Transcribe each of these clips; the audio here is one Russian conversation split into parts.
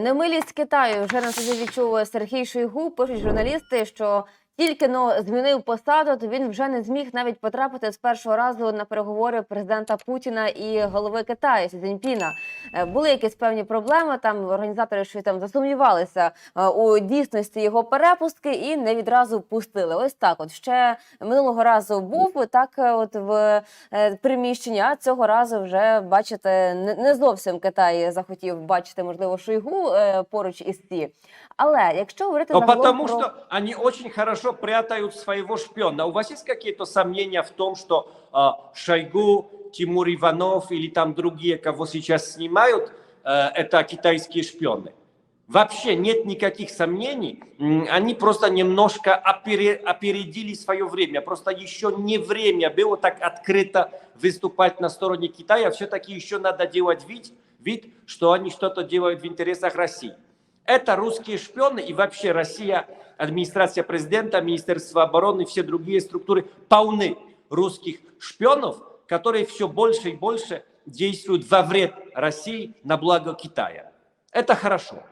Немилість Китаю вже на собі відчув Сергій Шойгу. Пишуть журналісти, що тільки но змінив посаду, то він вже не зміг навіть потрапити з першого разу на переговори президента Путіна і голови Китаю Сі Цзіньпіна. Е, Були якісь певні проблеми. Там організатори щось там засумнівалися е, у дійсності його перепустки і не відразу пустили. Ось так. От ще минулого разу був так, е, от в приміщенні, а цього разу вже бачите, не, зовсім Китай захотів бачити, можливо, Шойгу поруч із ці. Але якщо говорити Но загалом потому про... что они очень хорошо прятают своего шпиона. У вас есть какие-то сомнения в том, что э, Шойгу, Тимур Иванов или там другие, кого сейчас снимают, э, это китайские шпионы? Вообще нет никаких сомнений. Они просто немножко опере- опередили свое время. Просто еще не время было так открыто выступать на стороне Китая. Все-таки еще надо делать вид, вид, что они что-то делают в интересах России. Это русские шпионы и вообще Россия, администрация президента, Министерство обороны, все другие структуры полны русских шпионов, которые все больше и больше действуют во вред России на благо Китая. Это хорошо.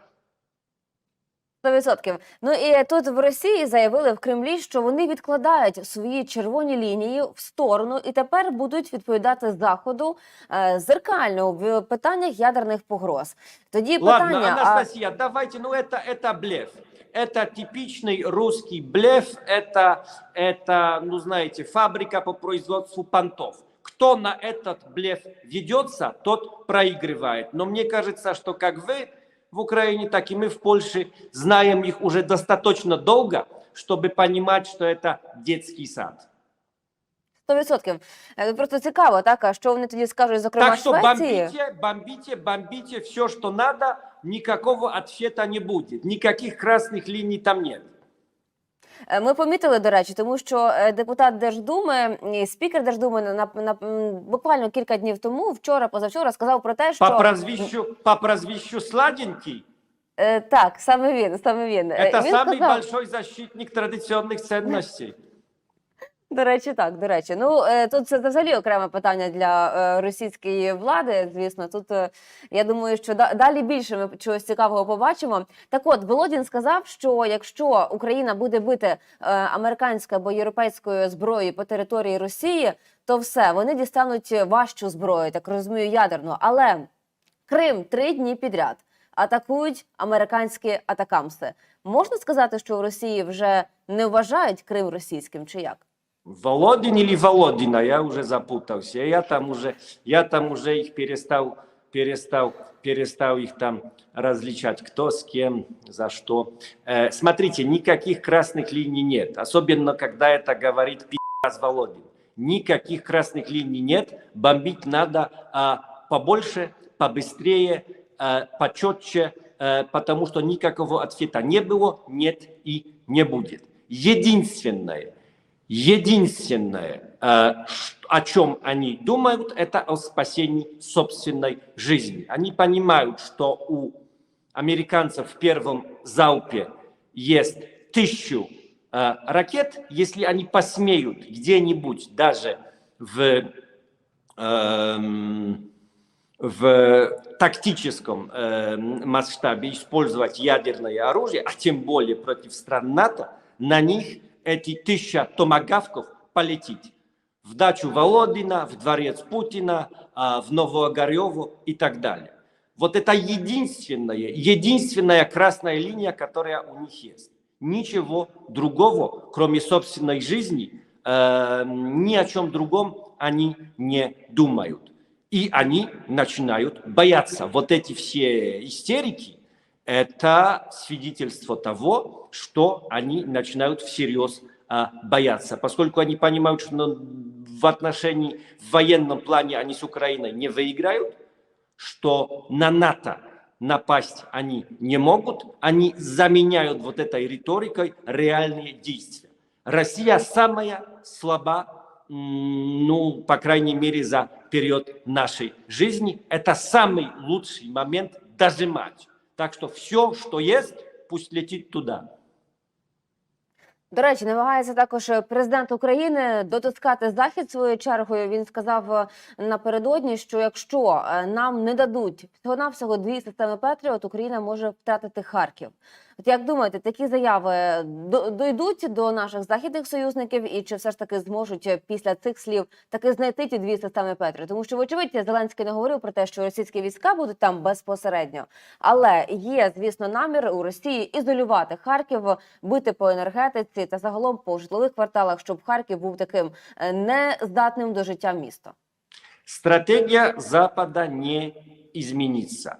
100%. Ну і тут в Росії заявили в Кремлі, що вони відкладають свої червоні лінії в сторону і тепер будуть відповідати заходу е, зеркально в питаннях ядерних погроз. Тоді Ладно, питання а, Анастасия, давайте, ну это, это блеф. Это типичный русский блеф, это, это, ну знаете, фабрика по производству понтов. Кто на этот блеф ведется, тот проигрывает. Но мне кажется, что как вы в Украине, так и мы в Польше знаем их уже достаточно долго, чтобы понимать, что это детский сад. 100%. Е, Просто цікаво, так а що вони тоді скажуть, зокрема Так что Швеції? бомбите, бомбите, бомбите все, что надо, никакого ответа не будет, никаких красных линий там нет. Е, Ми помітили, до речі, тому що е, депутат Держдуми, і спікер Держдуми на, на, на м, буквально кілька днів тому, вчора, позавчора, сказав про те, що По прозвищу, по прозвищу Сладенький, Е, так, саме він, саме він. Е, это він самый сказав, большой защитник традиционных ценностей. До речі, так, до речі. Ну е, тут це взагалі окреме питання для е, російської влади. Звісно, тут е, я думаю, що далі більше ми чогось цікавого побачимо. Так от Володін сказав, що якщо Україна буде бити американською або європейською зброєю по території Росії, то все вони дістануть важчу зброю, так розумію, ядерну. Але Крим три дні підряд атакують американські атакамси. Можна сказати, що в Росії вже не вважають Крим російським, чи як? Володин или Володина, я уже запутался. Я там уже, я там уже их перестал, перестал, перестал их там различать, кто с кем, за что. Э, смотрите, никаких красных линий нет, особенно когда это говорит пи***ц Володин. Никаких красных линий нет, бомбить надо а, побольше, побыстрее, а, почетче, э, потому что никакого ответа не было, нет и не будет. Единственное, Единственное, э, о чем они думают, это о спасении собственной жизни. Они понимают, что у американцев в первом залпе есть тысячу э, ракет. Если они посмеют где-нибудь даже в, эм, в тактическом эм, масштабе использовать ядерное оружие, а тем более против стран НАТО, на них эти тысяча томагавков полетит в дачу Володина, в дворец Путина, а, в Новоогареву и так далее. Вот это единственная, единственная красная линия, которая у них есть. Ничего другого, кроме собственной жизни, э, ни о чем другом они не думают. И они начинают бояться. Вот эти все истерики, это свидетельство того, что они начинают всерьез а, бояться, поскольку они понимают, что в отношении в военном плане они с Украиной не выиграют, что на НАТО напасть они не могут, они заменяют вот этой риторикой реальные действия. Россия самая слаба, ну, по крайней мере, за период нашей жизни. Это самый лучший момент дожимать. Так что все, что есть, пусть летит туда. До речі, намагається також президент України дотискати захід своєю чергою. Він сказав е, напередодні, що якщо е, нам не дадуть всього навсього дві системи Петріот, Україна може втратити Харків. От як думаєте, такі заяви до- дойдуть до наших західних союзників, і чи все ж таки зможуть е, після цих слів таки знайти ті дві системи Петріот? Тому що, вочевидь, Зеленський не говорив про те, що російські війська будуть там безпосередньо, але є, звісно, намір у Росії ізолювати Харків, бити по енергетиці та загалом по житлових кварталах, щоб Харків був таким е, нездатним до життя містом. Стратегия Запада не изменится.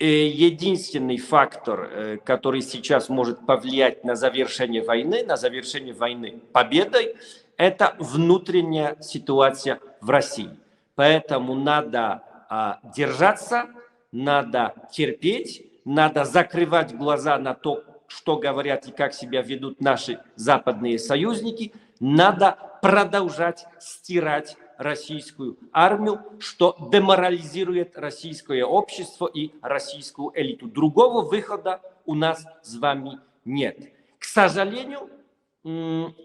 Э, Единственный фактор, э, который сейчас может повлиять на завершение войны, на завершение войны победой, это внутренняя ситуация в России. Поэтому надо а, держаться, надо терпеть, надо закрывать глаза на то, что говорят и как себя ведут наши западные союзники, надо продолжать стирать российскую армию, что деморализирует российское общество и российскую элиту. Другого выхода у нас с вами нет. К сожалению,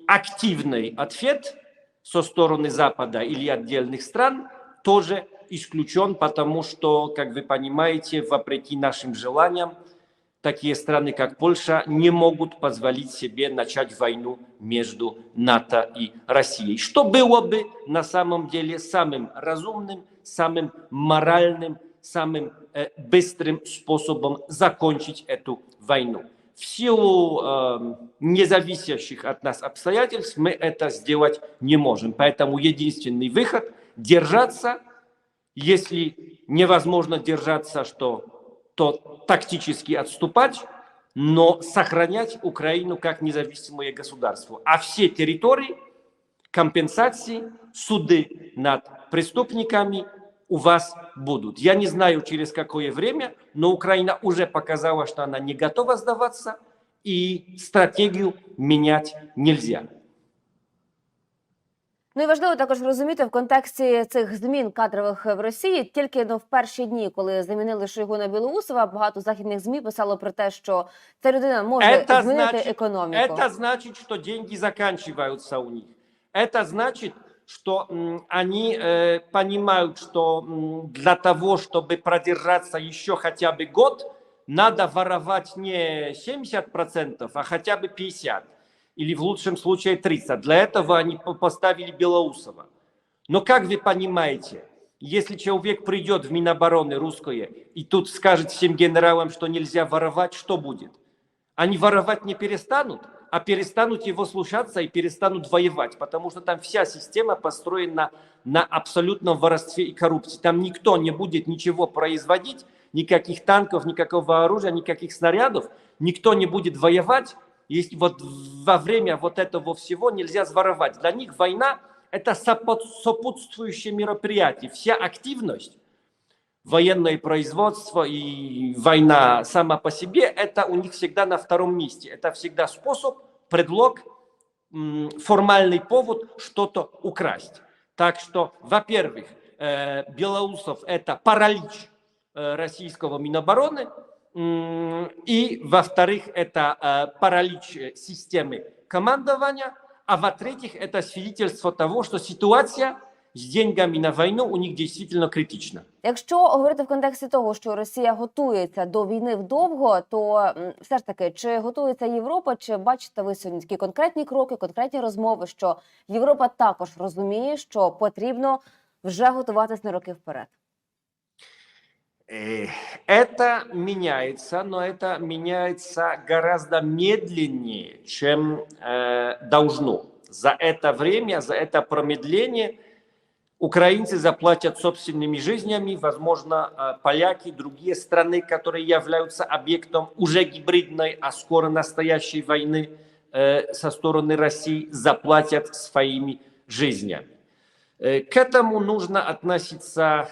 активный ответ со стороны Запада или отдельных стран тоже исключен, потому что, как вы понимаете, вопреки нашим желаниям, такие страны, как Польша, не могут позволить себе начать войну между НАТО и Россией. Что было бы на самом деле самым разумным, самым моральным, самым э, быстрым способом закончить эту войну. В силу э, независящих от нас обстоятельств мы это сделать не можем. Поэтому единственный выход – держаться. Если невозможно держаться, что то тактически отступать, но сохранять Украину как независимое государство. А все территории, компенсации, суды над преступниками у вас будут. Я не знаю, через какое время, но Украина уже показала, что она не готова сдаваться, и стратегию менять нельзя. Ну і важливо також розуміти в контексті цих змін кадрових в Росії. Тільки ну, в перші дні, коли замінили Шойгу на Білоусова, багато західних змі писало про те, що ця людина може Это змінити значит, економіку. это значит, что деньги заканчиваются у них. Это значит, что м, они э, понимают, что м, для того, чтобы продержаться еще хотя бы год, надо воровать не 70%, а хотя бы 50%. Или в лучшем случае 30%. Для этого они по- поставили Белоусова. Но как вы понимаете, если человек придет в Минобороны русское и тут скажет всем генералам, что нельзя воровать, что будет? Они воровать не перестанут, а перестанут его слушаться и перестанут воевать, потому что там вся система построена на абсолютном воровстве и коррупции. Там никто не будет ничего производить, никаких танков, никакого оружия, никаких снарядов, никто не будет воевать. Если вот во время вот этого всего нельзя своровать. Для них война – это сопутствующее мероприятие. Вся активность военное производство и война сама по себе, это у них всегда на втором месте. Это всегда способ, предлог, формальный повод что-то украсть. Так что, во-первых, э, Белоусов – это паралич э, российского Минобороны, и, во-вторых, это э, паралич э, системы командования, а во-третьих, это свидетельство того, что ситуация с деньгами на войну у них действительно критична. Якщо говорити в контексті того, що Росія готується до війни вдовго, то м, все ж таки, чи готується Європа, чи бачите ви сьогодні такі конкретні кроки, конкретні розмови, що Європа також розуміє, що потрібно вже готуватись на роки вперед? Э, Это меняется, но это меняется гораздо медленнее, чем э, должно. За это время, за это промедление украинцы заплатят собственными жизнями, возможно, э, поляки, другие страны, которые являются объектом уже гибридной, а скоро настоящей войны со стороны России, заплатят своими жизнями. К этому нужно относиться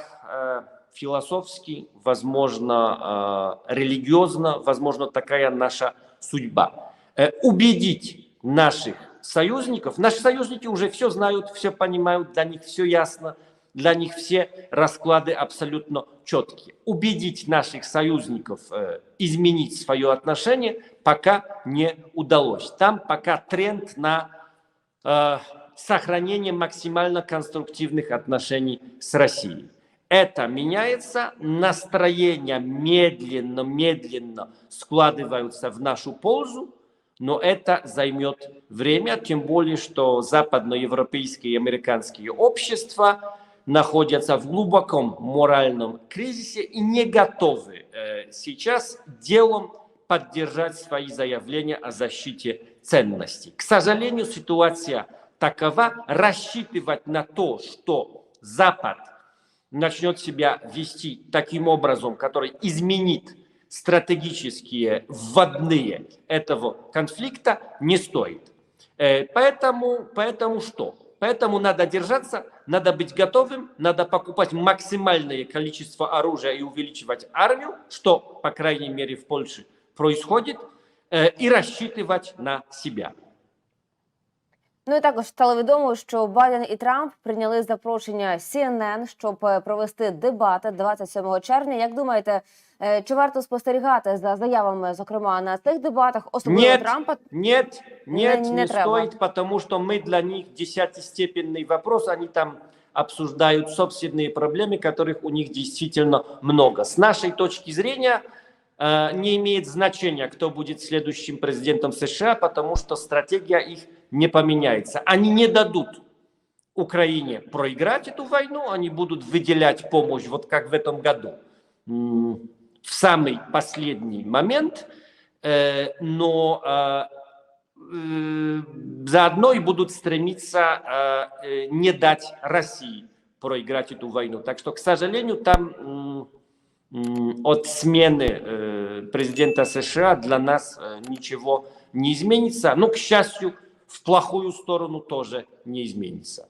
философски, возможно, э, религиозно, возможно, такая наша судьба. Э, Убедить наших союзников, наши союзники уже все знают, все понимают, для них все ясно, Для них все расклады абсолютно четкие. Убедить наших союзников э, изменить свое отношение пока не удалось. Там пока тренд на э, сохранение максимально конструктивных отношений с Россией. Это меняется, настроения медленно-медленно складываются в нашу пользу, но это займет время, тем более, что западноевропейские и американские общества находятся в глубоком моральном кризисе и не готовы э, сейчас делом поддержать свои заявления о защите ценностей. К сожалению, ситуация такова, рассчитывать на то, что Запад начнет себя вести таким образом, который изменит стратегические вводные этого конфликта, не стоит. Э, Поэтому, поэтому что? Поэтому надо держаться, надо быть готовым, надо покупать максимальное количество оружия и увеличивать армию, что, по крайней мере, в Польше происходит, э, и рассчитывать на себя. Ну і також стало відомо, що Байден і Трамп прийняли запрошення CNN, щоб е, провести дебати 27 червня. Як думаєте, е, чи варто спостерігати за заявами, зокрема на цих дебатах, особливо Нет. Трампа? Нет, нет, Не- не, не треба. стоит, потому что мы для них десятистепенный вопрос, они там обсуждают собственные проблемы, которых у них действительно много. С нашей точки зрения э, не имеет значения, кто будет следующим президентом США, потому что стратегия их не поменяется. Они не дадут Украине проиграть эту войну, они будут выделять помощь, вот как в этом году, в самый последний момент, э, но э, э, заодно и будут стремиться э, э, не дать России проиграть эту войну. Так что, к сожалению, там от смены э, президента США для нас э, ничего не изменится. Но, к счастью, в плохую сторону тоже не изменится.